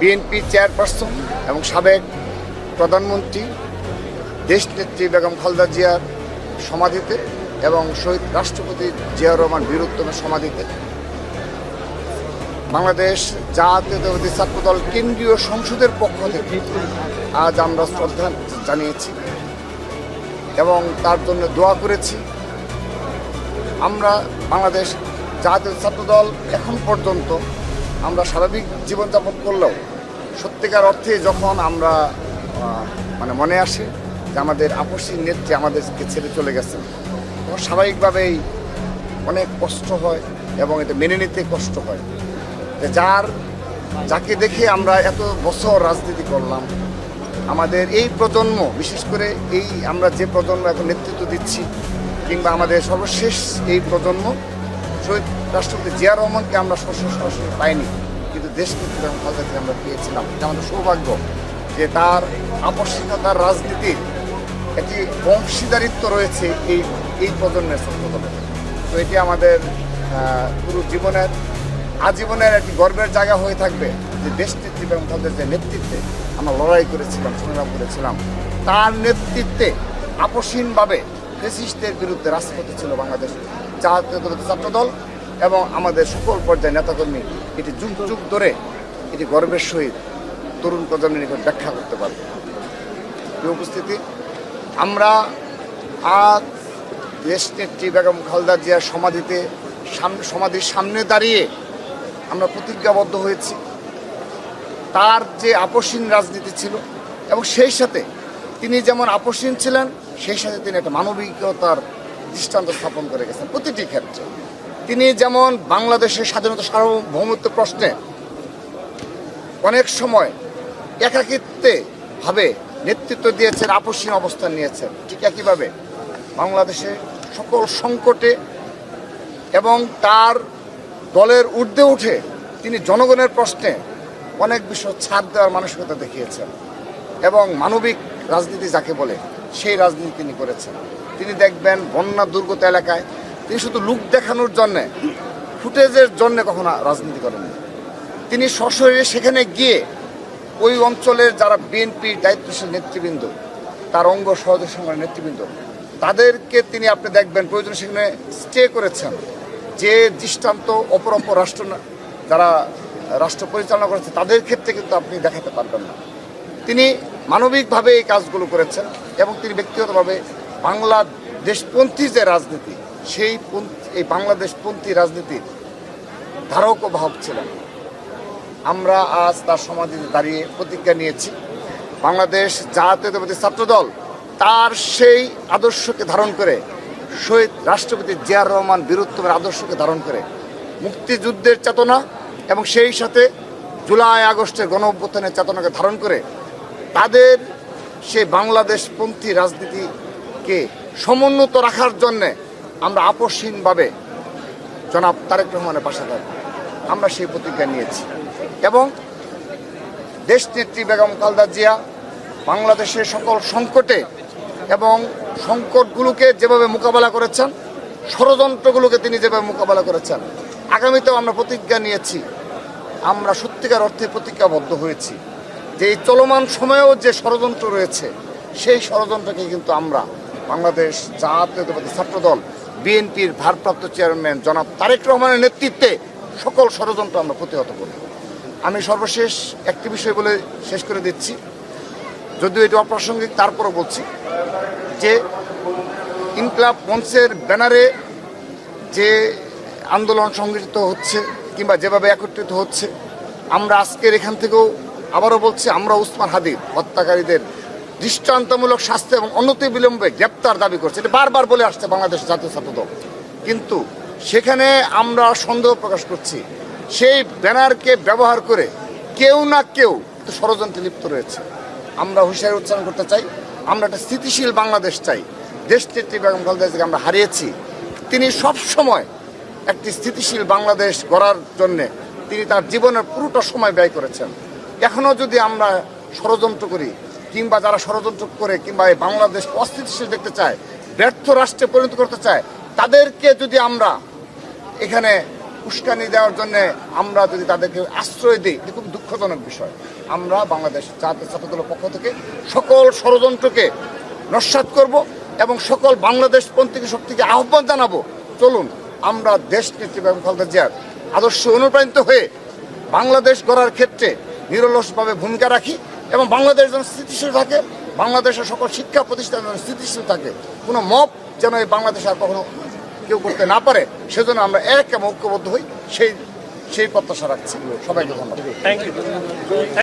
BNP chairperson এবং সাবেক প্রধানমন্ত্রী, দেশনেত্রী বেগম খালেদা জিয়ার সমাধিতে এবং শহীদ রাষ্ট্রপতি জিয়াউর রহমান বীরুত্তমের সমাধিতে। বাংলাদেশ জাতীয়তাবাদী ছাত্রদল কেন্দ্রীয় সংসদের পক্ষ থেকে আজ আমরা শ্রদ্ধা জানিয়েছি এবং তার জন্য দোয়া করেছি। আমরা বাংলাদেশ জাতীয় ছাত্রদল এখন পর্যন্ত আমরা স্বাভাবিক জীবনযাপন করলেও সত্যিকার অর্থে যখন আমরা মানে মনে আসে যে আমাদের আপসী নেত্রী আমাদেরকে ছেড়ে চলে গেছেন, তখন স্বাভাবিকভাবেই অনেক কষ্ট হয় এবং এটা মেনে নিতে কষ্ট হয়। যে যার, যাকে দেখে আমরা এত বছর রাজনীতি করলাম, আমাদের এই প্রজন্ম, বিশেষ করে এই আমরা যে প্রজন্ম এখন নেতৃত্ব দিচ্ছি, কিংবা আমাদের সর্বশেষ এই প্রজন্ম শহীদ রাষ্ট্রপতি জিয়া রহমানকে আমরা সরাসরি পাইনি কিন্তু দেশ নেত্রী এবং খালেদাকে আমরা পেয়েছিলাম। এটা আমাদের সৌভাগ্য যে তার আপসীনতার রাজনীতির একটি অংশীদারিত্ব রয়েছে এই এই প্রজন্মের ছাত্রদলের। তো এটি আমাদের পুরো জীবনের, আজীবনের একটি গর্বের জায়গা হয়ে থাকবে যে দেশ নেত্রী এবং তাদের যে নেতৃত্বে আমরা লড়াই করেছিলাম, সংগ্রাম করেছিলাম, তার নেতৃত্বে আপসীনভাবে ফেসিস্টদের বিরুদ্ধে রাজপথে ছিল বাংলাদেশ ছাত্রদল এবং আমাদের সকল পর্যায়ে নেতাকর্মী এটি যুগ যুগ ধরে এটি গর্বের সহিত তরুণ প্রজন্মের নিকট ব্যাখ্যা করতে পারবে। উপস্থিতি, আমরা আজ দেশ নেত্রী বেগম খালদা জিয়ার সমাধিতে সমাধির সামনে দাঁড়িয়ে আমরা প্রতিজ্ঞাবদ্ধ হয়েছি। তার যে আপসীন রাজনীতি ছিল এবং সেই সাথে তিনি যেমন আপসীন ছিলেন সেই সাথে তিনি একটা মানবিকতার দৃষ্টান্ত স্থাপন করে গেছেন প্রতিটি ক্ষেত্রে। তিনি যেমন বাংলাদেশের স্বাধীনতা সার্বভৌমত্ব প্রশ্নে অনেক সময় একাকিত্বে ভাবে নেতৃত্ব দিয়েছেন, আপসীন অবস্থান নিয়েছেন, ঠিক একইভাবে বাংলাদেশে সকল সংকটে এবং তার দলের ঊর্ধ্বে উঠে তিনি জনগণের প্রশ্নে অনেক বিষয় ছাড় দেওয়ার মানসিকতা দেখিয়েছেন এবং মানবিক রাজনীতি যাকে বলে সেই রাজনীতি তিনি করেছেন। তিনি দেখবেন বন্যা দুর্গত এলাকায় তিনি শুধু লুক দেখানোর জন্যে, ফুটেজের জন্যে কখনো রাজনীতি করেননি। তিনি সশরীরে সেখানে গিয়ে ওই অঞ্চলের যারা বিএনপির দায়িত্বশীল নেতৃবৃন্দ, তার অঙ্গ সহযোগী সংগ্রামের নেতৃবৃন্দ, তাদেরকে তিনি আপনি দেখবেন প্রয়োজন সেখানে স্টে করেছেন। যে দৃষ্টান্ত অপর অপর রাষ্ট্র যারা রাষ্ট্র পরিচালনা করেছে, তাদের ক্ষেত্রে কিন্তু আপনি দেখাতে পারবেন না। তিনি মানবিকভাবে এই কাজগুলো করেছেন এবং তিনি ব্যক্তিগতভাবে বাংলাদেশপন্থী যে রাজনীতি, সেই এই বাংলাদেশপন্থী রাজনীতির ধারক ও বাহক ছিলেন। আমরা আজ তার সমাধিতে দাঁড়িয়ে প্রতিজ্ঞা নিয়েছি, বাংলাদেশ জাতীয়তাবাদী ছাত্রদল তার সেই আদর্শকে ধারণ করে, শহীদ রাষ্ট্রপতি জিয়ার রহমান বীরুত্তমের আদর্শকে ধারণ করে মুক্তিযুদ্ধের চেতনা এবং সেই সাথে জুলাই আগস্টের গণ অভ্যুত্থানের চেতনাকে ধারণ করে তাদের সেই বাংলাদেশপন্থী রাজনীতিকে সমুন্নত রাখার জন্যে আমরা আপসহীনভাবে জনাব তারেক রহমানের পাশে থাকব আমরা সেই প্রতিজ্ঞা নিয়েছি। এবং দেশ নেত্রী বেগম খালদা জিয়া বাংলাদেশের সকল সংকটে এবং সংকটগুলোকে যেভাবে মোকাবেলা করেছেন, ষড়যন্ত্রগুলোকে তিনি যেভাবে মোকাবেলা করেছেন, আগামীতেও আমরা প্রতিজ্ঞা নিয়েছি। আমরা সত্যিকার অর্থে প্রতিজ্ঞাবদ্ধ হয়েছি। যে চলমান সময়েও যে ষড়যন্ত্র রয়েছে, সেই ষড়যন্ত্রকে কিন্তু আমরা বাংলাদেশ জাতীয়তাবাদী ছাত্রদল বিএনপির ভারপ্রাপ্ত চেয়ারম্যান জনাব তারেক রহমানের নেতৃত্বে সকল ষড়যন্ত্র আমরা প্রতিহত করি। আমি সর্বশেষ একটি বিষয় বলে শেষ করে দিচ্ছি। যদিও এটি অপ্রাসঙ্গিক, তারপরও বলছি যে ইনকলাব মঞ্চের ব্যানারে যে আন্দোলন সংগঠিত হচ্ছে কিংবা যেভাবে একত্রিত হচ্ছে, আমরা আজকের এখান থেকেও আবারও বলছি, আমরা উসমান হাদির হত্যাকারীদের দৃষ্টান্তমূলক শাস্তি এবং অনতি বিলম্বে গ্রেপ্তার দাবি করছে। এটা বারবার বলে আসছে বাংলাদেশ জাতীয় ছাত্রদল। কিন্তু সেখানে আমরা সন্দেহ প্রকাশ করছি, সেই ব্যানারকে ব্যবহার করে কেউ না কেউ ষড়যন্ত্রে লিপ্ত রয়েছে। আমরা হুঁশিয়ারি উচ্চারণ করতে চাই, আমরা একটা স্থিতিশীল বাংলাদেশ চাই। দেশ নেত্রী বেগম খালেদা জিয়াকে আমরা হারিয়েছি। তিনি সব সময় একটি স্থিতিশীল বাংলাদেশ গড়ার জন্যে তিনি তার জীবনের পুরোটা সময় ব্যয় করেছেন। এখনও যদি আমরা ষড়যন্ত্র করি, কিংবা যারা ষড়যন্ত্র করে, কিংবা এই বাংলাদেশ অস্থিতিশীল দেখতে চায়, ব্যর্থ রাষ্ট্রে পরিণত করতে চায়, তাদেরকে যদি আমরা এখানে উস্কানি দেওয়ার জন্য আমরা যদি তাদেরকে আশ্রয় দিই, এটা খুব দুঃখজনক বিষয়। আমরা বাংলাদেশ জাতীয় ছাত্র দলের পক্ষ থেকে সকল ষড়যন্ত্রকে নস্বাত করব এবং সকল বাংলাদেশ পন্থী শক্তিকে আহ্বান জানাব। চলুন, আমরা দেশ নেত্রী বেগম খালেদা জিয়ার আদর্শ অনুপ্রাণিত হয়ে বাংলাদেশ গড়ার ক্ষেত্রে নিরলসভাবে ভূমিকা রাখি এবং বাংলাদেশ যেন স্থিতিশীল থাকে, বাংলাদেশের সকল শিক্ষা প্রতিষ্ঠান যেন স্থিতিশীল থাকে। কোনো মপ যেন এই বাংলাদেশে আর কখনো কেউ করতে না পারে, সেজন্য আমরা এক এবং ঐক্যবদ্ধ হই। সেই সেই প্রত্যাশা রাখছি। সবাইকে ধন্যবাদ। Thank you